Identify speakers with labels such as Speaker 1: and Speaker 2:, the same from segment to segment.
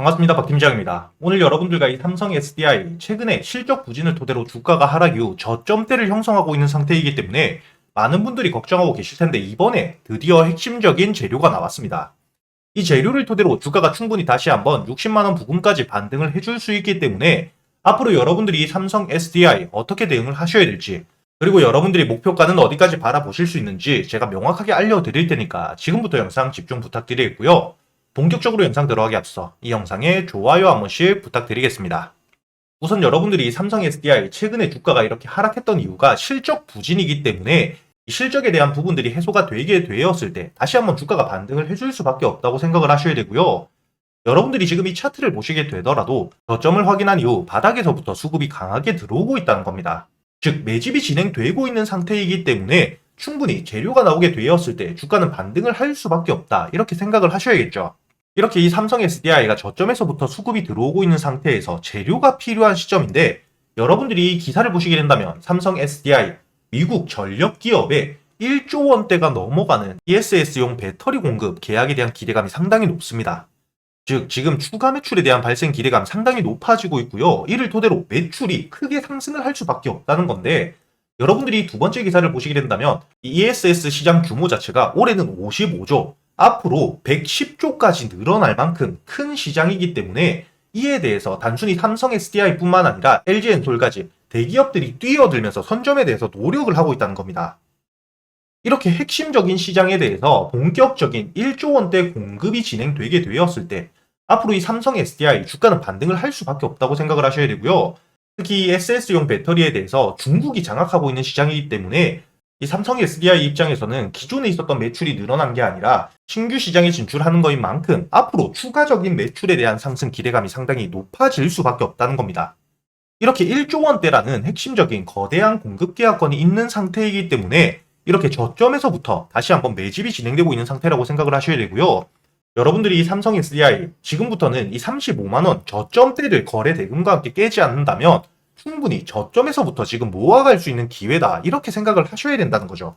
Speaker 1: 반갑습니다. 박팀장입니다. 오늘 여러분들과 이 삼성 SDI 최근에 실적 부진을 토대로 주가가 하락 이후 저점대를 형성하고 있는 상태이기 때문에 많은 분들이 걱정하고 계실 텐데 이번에 드디어 핵심적인 재료가 나왔습니다. 이 재료를 토대로 주가가 충분히 다시 한번 60만원 부근까지 반등을 해줄 수 있기 때문에 앞으로 여러분들이 삼성 SDI 어떻게 대응을 하셔야 될지 그리고 여러분들이 목표가는 어디까지 바라보실 수 있는지 제가 명확하게 알려드릴 테니까 지금부터 영상 집중 부탁드리겠고요. 본격적으로 영상 들어가기 앞서 이 영상에 좋아요 한 번씩 부탁드리겠습니다. 우선 여러분들이 삼성 SDI 최근에 주가가 이렇게 하락했던 이유가 실적 부진이기 때문에 이 실적에 대한 부분들이 해소가 되게 되었을 때 다시 한번 주가가 반등을 해줄 수밖에 없다고 생각을 하셔야 되고요. 여러분들이 지금 이 차트를 보시게 되더라도 저점을 확인한 이후 바닥에서부터 수급이 강하게 들어오고 있다는 겁니다. 즉 매집이 진행되고 있는 상태이기 때문에 충분히 재료가 나오게 되었을 때 주가는 반등을 할 수밖에 없다 이렇게 생각을 하셔야겠죠. 이렇게 이 삼성 SDI가 저점에서부터 수급이 들어오고 있는 상태에서 재료가 필요한 시점인데 여러분들이 이 기사를 보시게 된다면 삼성 SDI 미국 전력 기업에 1조 원대가 넘어가는 ESS용 배터리 공급 계약에 대한 기대감이 상당히 높습니다. 즉 지금 추가 매출에 대한 발생 기대감 상당히 높아지고 있고요. 이를 토대로 매출이 크게 상승을 할 수밖에 없다는 건데 여러분들이 두 번째 기사를 보시게 된다면 이 ESS 시장 규모 자체가 올해는 55조, 앞으로 110조까지 늘어날 만큼 큰 시장이기 때문에 이에 대해서 단순히 삼성 SDI뿐만 아니라 LG엔솔까지 대기업들이 뛰어들면서 선점에 대해서 노력을 하고 있다는 겁니다. 이렇게 핵심적인 시장에 대해서 본격적인 1조 원대 공급이 진행되게 되었을 때 앞으로 이 삼성 SDI 주가는 반등을 할 수밖에 없다고 생각을 하셔야 되고요. 특히 SS용 배터리에 대해서 중국이 장악하고 있는 시장이기 때문에 이 삼성 SDI 입장에서는 기존에 있었던 매출이 늘어난 게 아니라 신규 시장에 진출하는 것인 만큼 앞으로 추가적인 매출에 대한 상승 기대감이 상당히 높아질 수밖에 없다는 겁니다. 이렇게 1조 원대라는 핵심적인 거대한 공급 계약권이 있는 상태이기 때문에 이렇게 저점에서부터 다시 한번 매집이 진행되고 있는 상태라고 생각을 하셔야 되고요. 여러분들이 이 삼성 SDI 지금부터는 이 35만원 저점대를 거래 대금과 함께 깨지 않는다면 충분히 저점에서부터 지금 모아갈 수 있는 기회다 이렇게 생각을 하셔야 된다는 거죠.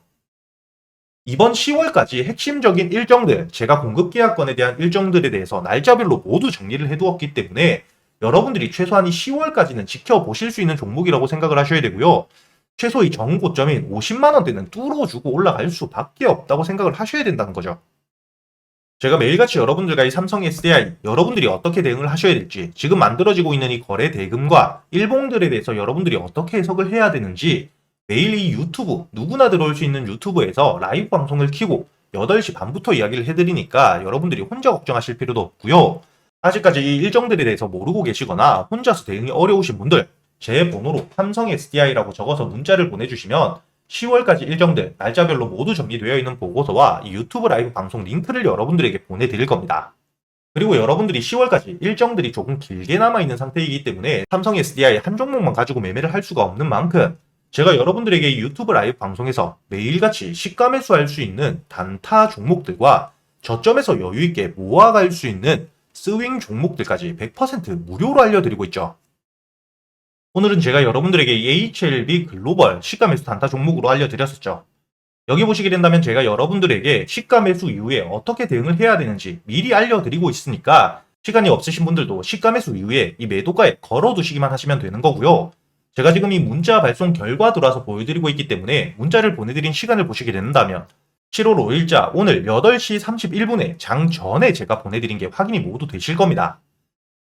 Speaker 1: 이번 10월까지 핵심적인 일정들, 제가 공급 계약권에 대한 일정들에 대해서 날짜별로 모두 정리를 해두었기 때문에 여러분들이 최소한 이 10월까지는 지켜보실 수 있는 종목이라고 생각을 하셔야 되고요. 최소 이 정고점인 50만원대는 뚫어주고 올라갈 수밖에 없다고 생각을 하셔야 된다는 거죠. 제가 매일같이 여러분들과 이 삼성 SDI 여러분들이 어떻게 대응을 하셔야 될지 지금 만들어지고 있는 이 거래 대금과 일봉들에 대해서 여러분들이 어떻게 해석을 해야 되는지 매일 이 유튜브 누구나 들어올 수 있는 유튜브에서 라이브 방송을 키고 8시 반부터 이야기를 해드리니까 여러분들이 혼자 걱정하실 필요도 없고요. 아직까지 이 일정들에 대해서 모르고 계시거나 혼자서 대응이 어려우신 분들 제 번호로 삼성 SDI라고 적어서 문자를 보내주시면 10월까지 일정들 날짜별로 모두 정리되어 있는 보고서와 이 유튜브 라이브 방송 링크를 여러분들에게 보내드릴 겁니다. 그리고 여러분들이 10월까지 일정들이 조금 길게 남아있는 상태이기 때문에 삼성 SDI 한 종목만 가지고 매매를 할 수가 없는 만큼 제가 여러분들에게 이 유튜브 라이브 방송에서 매일같이 시가 매수할 수 있는 단타 종목들과 저점에서 여유있게 모아갈 수 있는 스윙 종목들까지 100% 무료로 알려드리고 있죠. 오늘은 제가 여러분들에게 HLB 글로벌 시가 매수 단타 종목으로 알려드렸었죠. 여기 보시게 된다면 제가 여러분들에게 시가 매수 이후에 어떻게 대응을 해야 되는지 미리 알려드리고 있으니까 시간이 없으신 분들도 시가 매수 이후에 이 매도가에 걸어두시기만 하시면 되는 거고요. 제가 지금 이 문자 발송 결과 들어와서 보여드리고 있기 때문에 문자를 보내드린 시간을 보시게 된다면 7월 5일자 오늘 8시 31분에 장 전에 제가 보내드린 게 확인이 모두 되실 겁니다.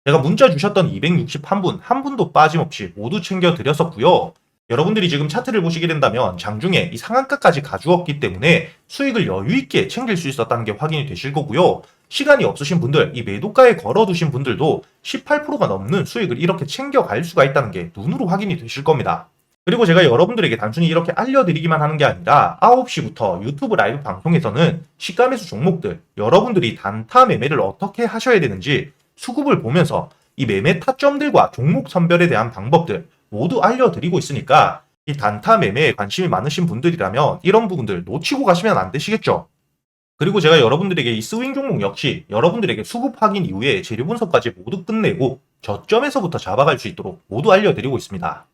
Speaker 1: 제가 문자 주셨던 261분 한 분도 빠짐없이 모두 챙겨드렸었고요. 여러분들이 지금 차트를 보시게 된다면 장중에 이 상한가까지 가주었기 때문에 수익을 여유있게 챙길 수 있었다는 게 확인이 되실 거고요. 시간이 없으신 분들, 이 매도가에 걸어두신 분들도 18%가 넘는 수익을 이렇게 챙겨갈 수가 있다는 게 눈으로 확인이 되실 겁니다. 그리고 제가 여러분들에게 단순히 이렇게 알려드리기만 하는 게 아니라 9시부터 유튜브 라이브 방송에서는 시가 매수 종목들, 여러분들이 단타 매매를 어떻게 하셔야 되는지 수급을 보면서 이 매매 타점들과 종목 선별에 대한 방법들 모두 알려드리고 있으니까 이 단타 매매에 관심이 많으신 분들이라면 이런 부분들 놓치고 가시면 안 되시겠죠. 그리고 제가 여러분들에게 이 스윙 종목 역시 여러분들에게 수급 확인 이후에 재료 분석까지 모두 끝내고 저점에서부터 잡아갈 수 있도록 모두 알려드리고 있습니다.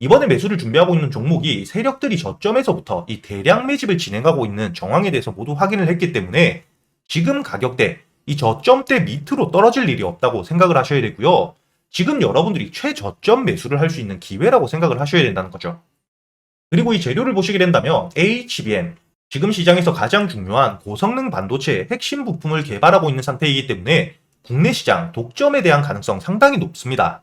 Speaker 1: 이번에 매수를 준비하고 있는 종목이 세력들이 저점에서부터 이 대량 매집을 진행하고 있는 정황에 대해서 모두 확인을 했기 때문에 지금 가격대 이 저점대 밑으로 떨어질 일이 없다고 생각을 하셔야 되고요. 지금 여러분들이 최저점 매수를 할 수 있는 기회라고 생각을 하셔야 된다는 거죠. 그리고 이 재료를 보시게 된다면 HBM, 지금 시장에서 가장 중요한 고성능 반도체의 핵심 부품을 개발하고 있는 상태이기 때문에 국내 시장 독점에 대한 가능성 상당히 높습니다.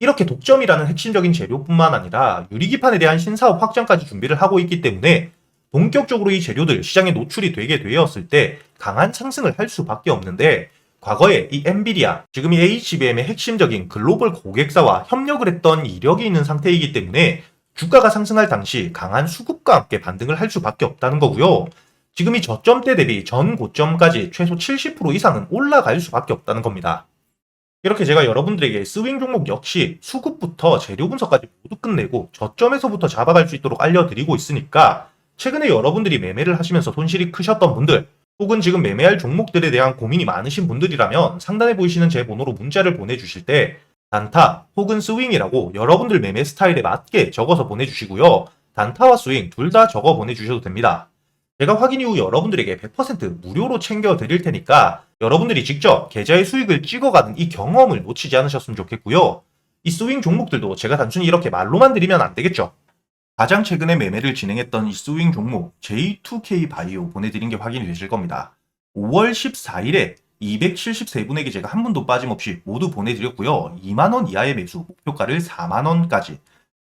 Speaker 1: 이렇게 독점이라는 핵심적인 재료뿐만 아니라 유리기판에 대한 신사업 확장까지 준비를 하고 있기 때문에 본격적으로 이 재료들 시장에 노출이 되게 되었을 때 강한 상승을 할 수밖에 없는데 과거에 이 엔비디아, 지금 이 HBM의 핵심적인 글로벌 고객사와 협력을 했던 이력이 있는 상태이기 때문에 주가가 상승할 당시 강한 수급과 함께 반등을 할 수밖에 없다는 거고요. 지금 이 저점대 대비 전 고점까지 최소 70% 이상은 올라갈 수밖에 없다는 겁니다. 이렇게 제가 여러분들에게 스윙 종목 역시 수급부터 재료 분석까지 모두 끝내고 저점에서부터 잡아갈 수 있도록 알려드리고 있으니까 최근에 여러분들이 매매를 하시면서 손실이 크셨던 분들 혹은 지금 매매할 종목들에 대한 고민이 많으신 분들이라면 상단에 보이시는 제 번호로 문자를 보내주실 때 단타 혹은 스윙이라고 여러분들 매매 스타일에 맞게 적어서 보내주시고요. 단타와 스윙 둘 다 적어 보내주셔도 됩니다. 제가 확인 이후 여러분들에게 100% 무료로 챙겨 드릴 테니까 여러분들이 직접 계좌의 수익을 찍어가는 이 경험을 놓치지 않으셨으면 좋겠고요. 이 스윙 종목들도 제가 단순히 이렇게 말로만 드리면 안 되겠죠. 가장 최근에 매매를 진행했던 이 스윙 종목 J2K 바이오 보내드린 게 확인이 되실 겁니다. 5월 14일에 273분에게 제가 한 분도 빠짐없이 모두 보내드렸고요. 2만원 이하의 매수 목표가를 4만원까지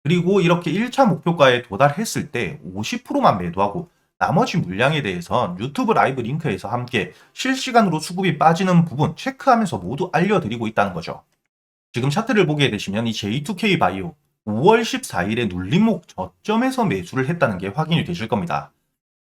Speaker 1: 그리고 이렇게 1차 목표가에 도달했을 때 50%만 매도하고 나머지 물량에 대해선 유튜브 라이브 링크에서 함께 실시간으로 수급이 빠지는 부분 체크하면서 모두 알려드리고 있다는 거죠. 지금 차트를 보게 되시면 이 J2K 바이오 5월 14일에 눌림목 저점에서 매수를 했다는 게 확인이 되실 겁니다.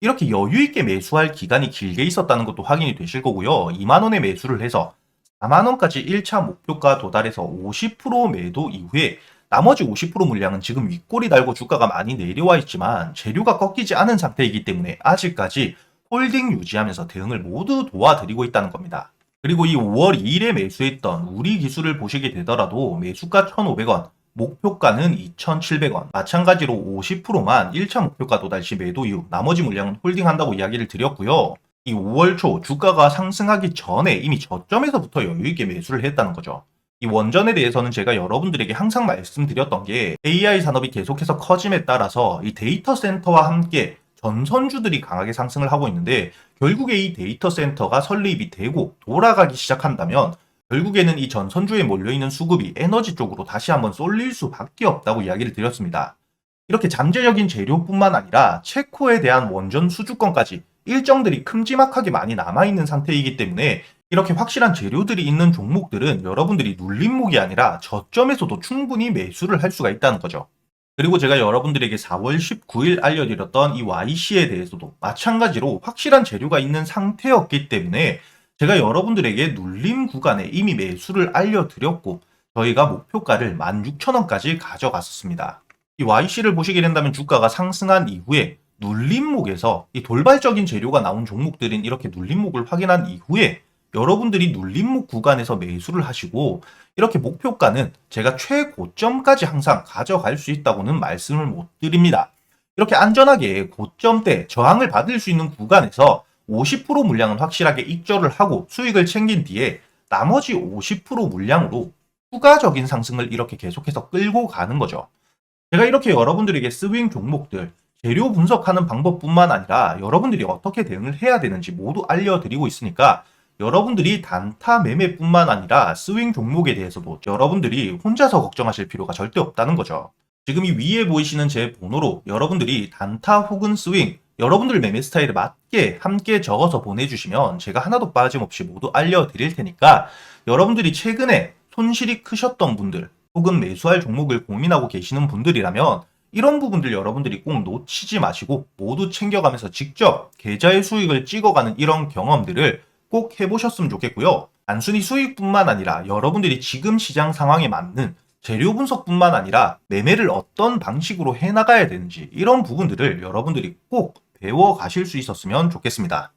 Speaker 1: 이렇게 여유 있게 매수할 기간이 길게 있었다는 것도 확인이 되실 거고요. 2만 원에 매수를 해서 4만 원까지 1차 목표가 도달해서 50% 매도 이후에 나머지 50% 물량은 지금 윗골이 달고 주가가 많이 내려와 있지만 재료가 꺾이지 않은 상태이기 때문에 아직까지 홀딩 유지하면서 대응을 모두 도와드리고 있다는 겁니다. 그리고 이 5월 2일에 매수했던 우리 기술을 보시게 되더라도 매수가 1,500원, 목표가는 2,700원. 마찬가지로 50%만 1차 목표가 도달 시 매도 이후 나머지 물량은 홀딩한다고 이야기를 드렸고요. 이 5월 초 주가가 상승하기 전에 이미 저점에서부터 여유있게 매수를 했다는 거죠. 이 원전에 대해서는 제가 여러분들에게 항상 말씀드렸던 게 AI 산업이 계속해서 커짐에 따라서 이 데이터 센터와 함께 전선주들이 강하게 상승을 하고 있는데 결국에 이 데이터 센터가 설립이 되고 돌아가기 시작한다면 결국에는 이 전선주에 몰려있는 수급이 에너지 쪽으로 다시 한번 쏠릴 수밖에 없다고 이야기를 드렸습니다. 이렇게 잠재적인 재료뿐만 아니라 체코에 대한 원전 수주권까지 일정들이 큼지막하게 많이 남아있는 상태이기 때문에 이렇게 확실한 재료들이 있는 종목들은 여러분들이 눌림목이 아니라 저점에서도 충분히 매수를 할 수가 있다는 거죠. 그리고 제가 여러분들에게 4월 19일 알려드렸던 이 YC에 대해서도 마찬가지로 확실한 재료가 있는 상태였기 때문에 제가 여러분들에게 눌림 구간에 이미 매수를 알려드렸고 저희가 목표가를 16,000원까지 가져갔었습니다. 이 YC를 보시게 된다면 주가가 상승한 이후에 눌림목에서 이 돌발적인 재료가 나온 종목들은 이렇게 눌림목을 확인한 이후에 여러분들이 눌림목 구간에서 매수를 하시고 이렇게 목표가는 제가 최고점까지 항상 가져갈 수 있다고는 말씀을 못 드립니다. 이렇게 안전하게 고점대 저항을 받을 수 있는 구간에서 50% 물량은 확실하게 익절을 하고 수익을 챙긴 뒤에 나머지 50% 물량으로 추가적인 상승을 이렇게 계속해서 끌고 가는 거죠. 제가 이렇게 여러분들에게 스윙 종목들 재료 분석하는 방법뿐만 아니라 여러분들이 어떻게 대응을 해야 되는지 모두 알려드리고 있으니까 여러분들이 단타 매매뿐만 아니라 스윙 종목에 대해서도 여러분들이 혼자서 걱정하실 필요가 절대 없다는 거죠. 지금 이 위에 보이시는 제 번호로 여러분들이 단타 혹은 스윙, 여러분들 매매 스타일에 맞게 함께 적어서 보내주시면 제가 하나도 빠짐없이 모두 알려드릴 테니까 여러분들이 최근에 손실이 크셨던 분들 혹은 매수할 종목을 고민하고 계시는 분들이라면 이런 부분들 여러분들이 꼭 놓치지 마시고 모두 챙겨가면서 직접 계좌의 수익을 찍어가는 이런 경험들을 꼭 해보셨으면 좋겠고요. 단순히 수익뿐만 아니라 여러분들이 지금 시장 상황에 맞는 재료 분석뿐만 아니라 매매를 어떤 방식으로 해나가야 되는지 이런 부분들을 여러분들이 꼭 배워 가실 수 있었으면 좋겠습니다.